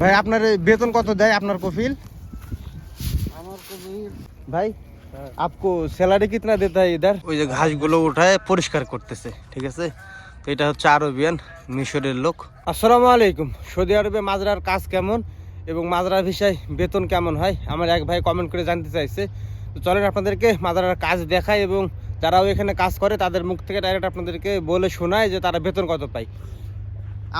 ভাই আপনার বেতন কত দেয় আপনার কফিল? ভাই আপকো স্যালারি কিতনা দেতা হ্যায় ইধার? ওই যে ঘাসগুলো উঠায় পরিষ্কার করতেছে ঠিক আছে? তো এটা হচ্ছে আরবিয়ান মিশরের লোক। আসসালামু আলাইকুম। সৌদি আরবে মাজরার কাজ কেমন এবং মাজরার ভিসায় বেতন কেমন হয়? আমার এক ভাই কমেন্ট করে জানতে চাইছে। তো চলেন আপনাদেরকে মাজরার কাজ দেখায় এবং যারাও এখানে কাজ করে তাদের মুখ থেকে ডাইরেক্ট আপনাদেরকে বলে শোনায় যে তারা বেতন কত পায়।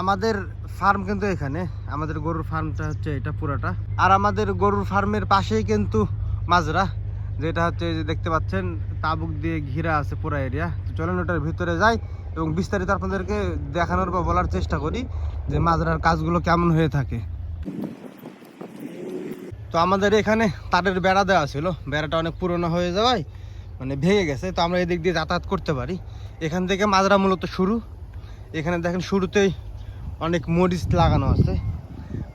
আমাদের ফার্ম কিন্তু এখানে। আমাদের গরুর ফার্মটা হচ্ছে এটা পুরাটা। আর আমাদের গরুর ফার্মের পাশেই কিন্তু মাজরা, যেটা হচ্ছে যে দেখতে পাচ্ছেন, তাবুক দিয়ে ঘিরা আছে পুরা এরিয়া তো চলেন ওটার ভিতরে যাই এবং বিস্তারিত আপনাদেরকে দেখানোর বা বলার চেষ্টা করি যে মাজরার কাজগুলো কেমন হয়ে থাকে। তো আমাদের এখানে তারের বেড়া দেওয়া ছিল। বেড়াটা অনেক পুরনো হয়ে যাওয়ায় মানে ভেঙে গেছে। তো আমরা এদিক দিয়ে যাতায়াত করতে পারি। এখান থেকে মাজরা মূলত শুরু। এখানে দেখেন শুরুতেই অনেক মরিচ লাগানো আছে।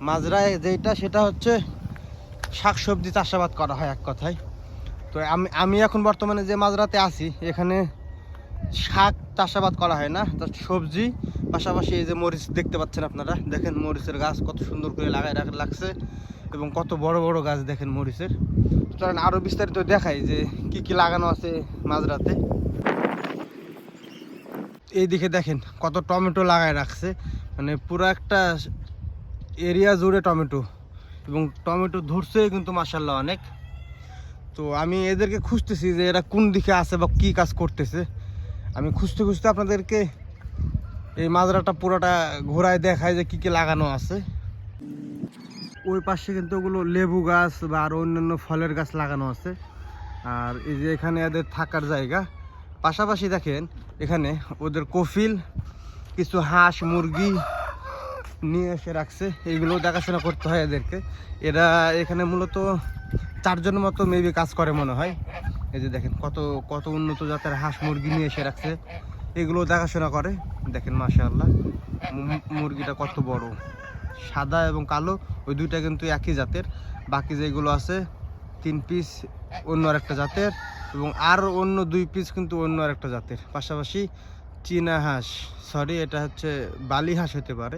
মাজরায় যেটা সেটা হচ্ছে শাকসবজি চাষাবাদ করা হয় এক কথায়। তো আমি আমি এখন বর্তমানে যে মাজরাতে আছি, এখানে শাক চাষাবাদ করা হয় না তো সবজি। পাশাপাশি এই যে মরিচ দেখতে পাচ্ছেন আপনারা, দেখেন মরিচের গাছ কত সুন্দর করে লাগাই রাখা, লাগছে এবং কত বড় বড় গাছ দেখেন মরিচের। চলেন আরও বিস্তারিত দেখাই যে কি কি লাগানো আছে মাজরাতে এইদিকে দেখেন কত টমেটো লাগায় রাখছে মানে পুরো একটা এরিয়া জুড়ে টমেটো এবং টমেটো ধরছে কিন্তু মাসাল্লাহ অনেক। তো আমি এদেরকে খুঁজতেছি যে এরা কোন দিকে আছে বা কি কাজ করতেছে। আমি খুঁজতে খুঁজতে আপনাদেরকে এই মাজরাটা পুরোটা ঘোরায় দেখায় যে কি কি লাগানো আছে। ওই পাশে কিন্তু ওগুলো লেবু গাছ বা আরও অন্যান্য ফলের গাছ লাগানো আছে। আর এই যে এখানে এদের থাকার জায়গা। পাশাপাশি দেখেন, এখানে ওদের কফিল কিছু হাঁস, মুরগি নিয়ে এসে রাখছে। এইগুলো দেখাশোনা করতে হয় এদেরকে। এরা এখানে মূলত চারজন মতো মেবি কাজ করে মনে হয়। এই যে দেখেন কত কত উন্নত জাতের হাঁস, মুরগি নিয়ে এসে রাখছে। এগুলো দেখাশোনা করে। দেখেন, মাশাআল্লাহ। মু- মুরগিটা কত বড়। সাদা এবং কালো, ওই দুইটা কিন্তু একই জাতের। বাকি যেগুলো আছে, তিন পিস অন্য আরেকটা জাতের এবং আর অন্য দুই পিস কিন্তু অন্য আরেকটা জাতের। পাশাপাশি চীনা হাঁস। সরি এটা হচ্ছে বালি হাঁস হতে পারে।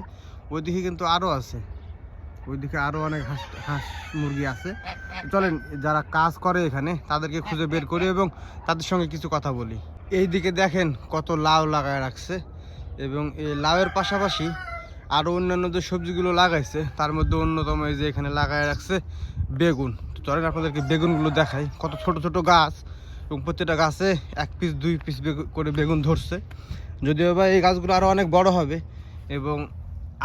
ওইদিকে কিন্তু আরও আছে। ওইদিকে আরও অনেক হাঁস হাঁস মুরগি আছে। চলেন, যারা কাজ করে এখানে, তাদেরকে খুঁজে বের করি এবং তাদের সঙ্গে কিছু কথা বলি। এই দিকে দেখেন কত লাউ লাগায় রাখছে এবং এই লাউয়ের পাশাপাশি আরও অন্যান্য যে সবজিগুলো লাগাইছে, তার মধ্যে অন্যতম এই যে এখানে লাগায় রাখছে বেগুন। চলেন আপনাদেরকে বেগুনগুলো দেখাই। কত ছোট ছোট গাছ। এবং প্রত্যেকটা গাছে এক পিস দুই পিস করে বেগুন ধরছে। যদিও বা এই গাছগুলো আরও অনেক বড় হবে এবং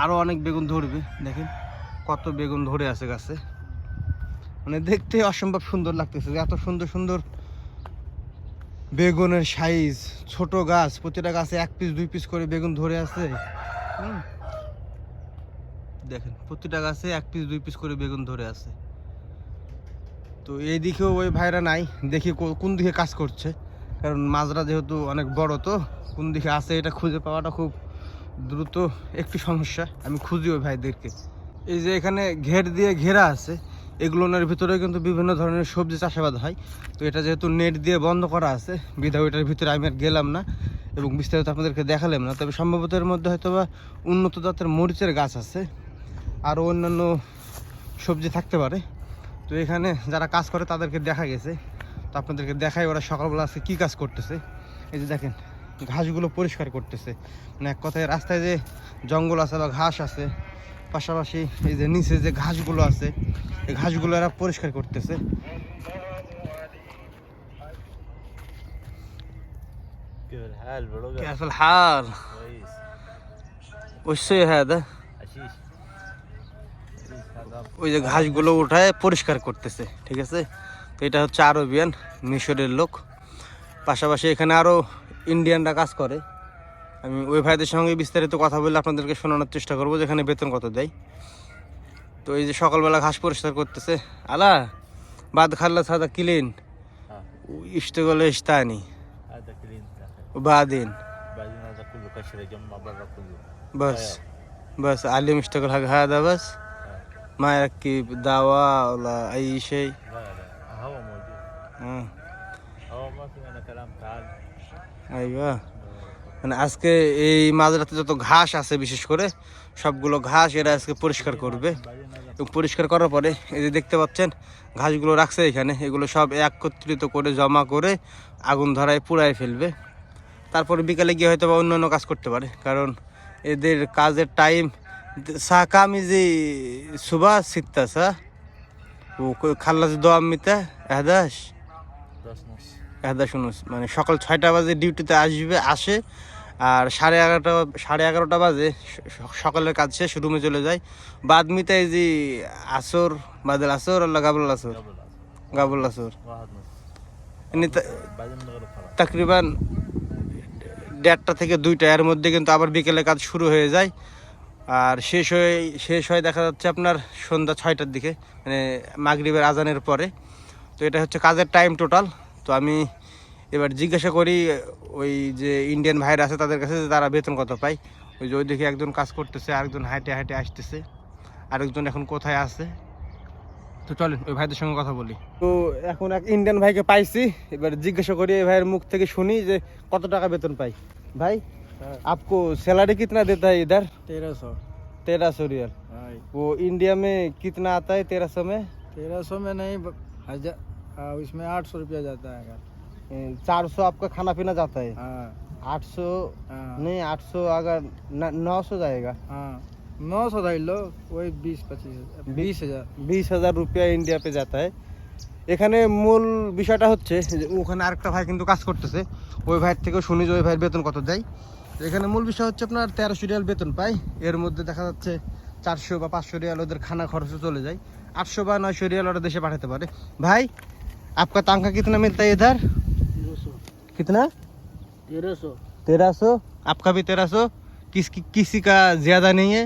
আরও অনেক বেগুন ধরবে। দেখেন কত বেগুন ধরে আছে গাছে। মানে দেখতে অসম্ভব সুন্দর লাগতেছে এত সুন্দর সুন্দর বেগুনের সাইজ ছোট গাছ প্রতিটা গাছে এক পিস দুই পিস করে বেগুন ধরে আছে। দেখেন প্রতিটা গাছে এক পিস দুই পিস করে বেগুন ধরে আছে। তো এই দিকেও ওই ভাইরা নাই, দেখি কোন দিকে কাজ করছে। কারণ মাজরা যেহেতু অনেক বড় তো, কোন দিকে আছে এটা খুঁজে পাওয়াটা খুব দ্রুত একটি সমস্যা। আমি খুঁজি ওই ভাইদেরকে। এই যে এখানে ঘের দিয়ে ঘেরা আছে এগুলোর ভিতরে কিন্তু বিভিন্ন ধরনের সবজি চাষাবাদ হয়। তো এটা যেহেতু নেট দিয়ে বন্ধ করা আছে বিধা ওইটার ভিতরে আমি আর গেলাম না এবং বিস্তারিত আপনাদেরকে দেখালাম না। তবে সম্ভবত এর মধ্যে হয়তো বা উন্নত জাতের মরিচের গাছ আছে, আরও অন্যান্য সবজি থাকতে পারে। তো এখানে যারা কাজ করে তাদেরকে দেখা গেছে তো আপনাদেরকে দেখাই ওরা সকালবেলা আজকে কী কাজ করতেছে এই যে দেখেন ঘাসগুলো পরিষ্কার করতেছে মানে এক কথায় রাস্তায় যে জঙ্গল আছে বা ঘাস আছে পাশাপাশি এই যে নিচে যে ঘাসগুলো আছে এই ঘাসগুলো এরা পরিষ্কার করতেছে كيف الحال بروقة؟ كيف الحال كويس وش هذا حشيش حشيش هذا ওই যে ঘাসগুলো উঠায় পরিষ্কার করতেছে ঠিক আছে? এটা হচ্ছে আরবিয়ান মিশরের লোক। পাশাপাশি এখানে আরও ইন্ডিয়ানরা কাজ করে। আমি ওই ভাইদের সঙ্গে বিস্তারিত কথা বলে আপনাদেরকে শোনানোর চেষ্টা করব যেখানে বেতন কত দেয়। তো এই যে সকালবেলা ঘাস পরিষ্কার করতেছে। আলা বাদ খাল্লা সাদা কিলিন। ইস্তেগলে ইস্তানি বাদিন। বাস বাস আলিম ইস্টগল হাগ হাদা বাস। মায়ের কি দাওয়া ওলা এই সেই আইবা মানে আজকে এই মাঝরাতে যত ঘাস আছে বিশেষ করে সবগুলো ঘাস এরা আজকে পরিষ্কার করবে পরিষ্কার করার পরে এই যে দেখতে পাচ্ছেন ঘাসগুলো রাখছে এখানে এগুলো সব একত্রিত করে জমা করে আগুন ধরায় পুড়ায় ফেলবে তারপরে বিকালে গিয়ে হয়তো বা অন্যান্য কাজ করতে পারে কারণ এদের কাজের টাইম সা কাম ইজি সুবা সিত্তা সা ও খাল্লাস দোয়াম মিতা এহদাস দশ মাস এহদাস উনুস মানে সকাল ছয়টা বাজে ডিউটিতে আসবে আসে আর সাড়ে এগারোটা সাড়ে এগারোটা বাজে স- সকালের কাজ শেষ রুমে চলে যায় বাদ মিতা এই যে আসর বাদল আসর আল্লাহ গাবুল আসর قبل العصر গাবুল আসর واحد نص এমনি তা- بعدين المغرب خلاص তাকরিবান দেড়টা থেকে দুইটা এর মধ্যে কিন্তু আবার বিকেলে কাজ শুরু হয়ে যায় আর শেষ হয়ে, শেষ হয় দেখা যাচ্ছে আপনার সন্ধ্যা ছয়টার দিকে মানে মাগরিবের আজানের পরে। তো এটা হচ্ছে কাজের টাইম টোটাল তো আমি এবার জিজ্ঞাসা করি ওই যে ইন্ডিয়ান ভাইরা আছে তাদের কাছে যে তারা বেতন কত পায়? ওই যে ওই ওইদিকে একজন কাজ করতেছে, আরেকজন হাইটে হাইটে আসতেছে। আরেকজন এখন কোথায় আছে? তো চলেন, ওই ভাইদের সঙ্গে কথা বলি। তো এখন এক ইন্ডিয়ান ভাইকে পাইছি। এবার জিজ্ঞাসা করি এই ভাইয়ের মুখ থেকে শুনি যে কত টাকা বেতন পাই ভাই? आपको सैलरी कितना देता है इधर तेरह सौ तेरह सौ रियल हाँ वो इंडिया में कितना आता है तेरह सौ में तेरह सौ में नहीं ब- हजार हाँ, उसमें आठ सौ रुपया जाता है अगर चार सौ आपका खाना पीना जाता है हाँ आठ सौ हाँ नहीं आठ सौ अगर नौ सौ जाएगा हाँ नौ सौ धर लो वही बीस पच्चीस हजार बीस हजार বিশ হাজার রুপিয়া ইন্ডিয়া পে যাতা হয় এখানে মূল বিষয়টা হচ্ছে যে ওখানে আরেকটা ভাই কিন্তু কাজ করতেছে ওই ভাইয়ের থেকেও শুনি যে ওই ভাইয়ের বেতন কত দেয় এখানে মূল বিষয় হচ্ছে আপনার তেরোশো রিয়াল বেতন পায় এর মধ্যে দেখা যাচ্ছে চারশো বা পাঁচশো রিয়াল ওদের খানা খরচও চলে যায় আটশো বা নয়শো রিয়াল ওরা দেশে পাঠাতে পারে ভাই आपका तनख्वाह कितना मिलता है इधर तेरह सौ कितना तेरह सौ तेरह सौ आपका भी तेरह सौ किस किसी का ज़्यादा नहीं है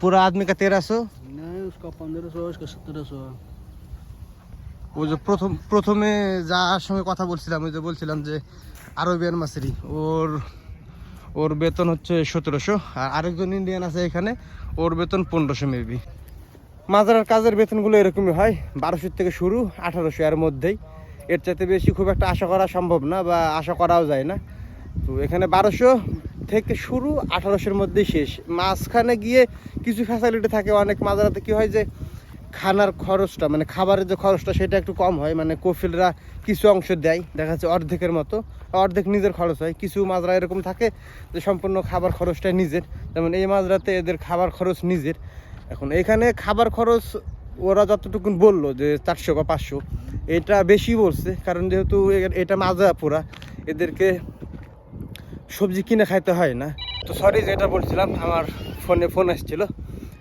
पूरा आदमी का तेरह सौ नहीं उसका पंद्रह सौ उसका सत्रह सौ ও যে প্রথম প্রথমে যার সঙ্গে কথা বলছিলাম ওই যে বলছিলাম যে আরবিয়ান মাসেরি ওর ওর বেতন হচ্ছে সতেরোশো, আর আরেকজন ইন্ডিয়ান আছে এখানে, ওর বেতন পনেরোশো মেবি মাজারার কাজের বেতনগুলো এরকমই হয়, বারোশো থেকে শুরু, আঠারোশো এর মধ্যেই। এর চাইতে বেশি খুব একটা আশা করা সম্ভব না বা আশা করাও যায় না। তো এখানে বারোশো থেকে শুরু, আঠারোশোর মধ্যেই শেষ। মাঝখানে গিয়ে কিছু ফ্যাসিলিটি থাকে, অনেক মাজারাতে কি হয় যে খানার খরচটা মানে খাবারের যে খরচটা সেটা একটু কম হয় মানে কফিলরা কিছু অংশ দেয়, দেখা যাচ্ছে অর্ধেকের মতো। অর্ধেক নিজের খরচ হয়। কিছু মাজরা এরকম থাকে যে সম্পূর্ণ খাবার খরচটা নিজের। যেমন এই মাজরাতে এদের খাবার খরচ নিজের। এখন এখানে খাবার খরচ ওরা যতটুকুন বলল যে চারশো বা পাঁচশো, এটা বেশি বলছে। কারণ যেহেতু এটা মাজরা পুরা, এদেরকে সবজি কিনে খাইতে হয় না। তো সরি যেটা বলছিলাম, আমার ফোনে ফোন আসছিল।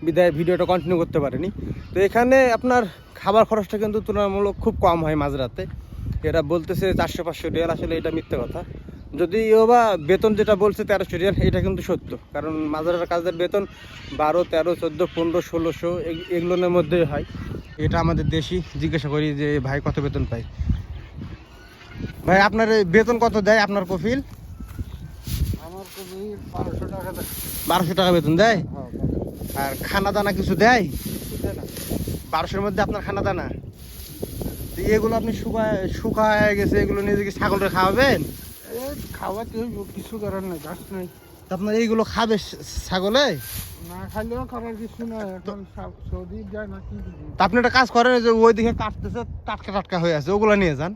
বিদায় ভিডিওটা কন্টিনিউ করতে পারিনি। তো এখানে আপনার খাবার খরচটা কিন্তু তুলনামূলক খুব কম হয় মাঝরাতে। এটা বলতেছে চারশো পাঁচশো রিয়াল আসলে এটা মিথ্যে কথা। যদিও বা বেতন যেটা বলছে তেরোশো রিয়াল এটা কিন্তু সত্য। কারণ মাঝরার কাজের বেতন বারো তেরো চোদ্দ পনেরো ষোলোশো এগুলোর মধ্যেই হয়। এটা আমাদের দেশি জিজ্ঞাসা করি যে ভাই কত বেতন পাই ভাই আপনার বেতন কত দেয় আপনার কফিল বারোশো টাকা বেতন দেয়? আর খানা দানা কিছু দেয়? বারোশোর মধ্যে আপনার খানা দানা এগুলো আপনি শুকায় শুকায় গেছে এগুলো নিয়ে কি ছাগলটা খাওয়াবেন? এ খাওয়াতে হইব কিছু করার নাই গাছ নাই। আপনার এইগুলো খাবে ছাগলে? না খাইলেও করার কিছু নাই এখন সৌদি যায় না কি আপনি একটা কাজ করেন যে ওই দিকে কাটতেছে টাটকা টাটকা হয়ে আছে ওগুলো নিয়ে যান।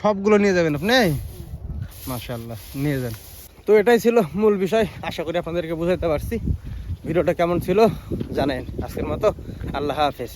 সবগুলো নিয়ে যাবেন আপনি? মাশাল্লাহ নিয়ে যান। তো এটাই ছিল মূল বিষয়। আশা করি আপনাদেরকে বুঝাইতে পারছি। ভিডিওটা কেমন ছিল জানেন আজকের মতো। আল্লাহ হাফেজ।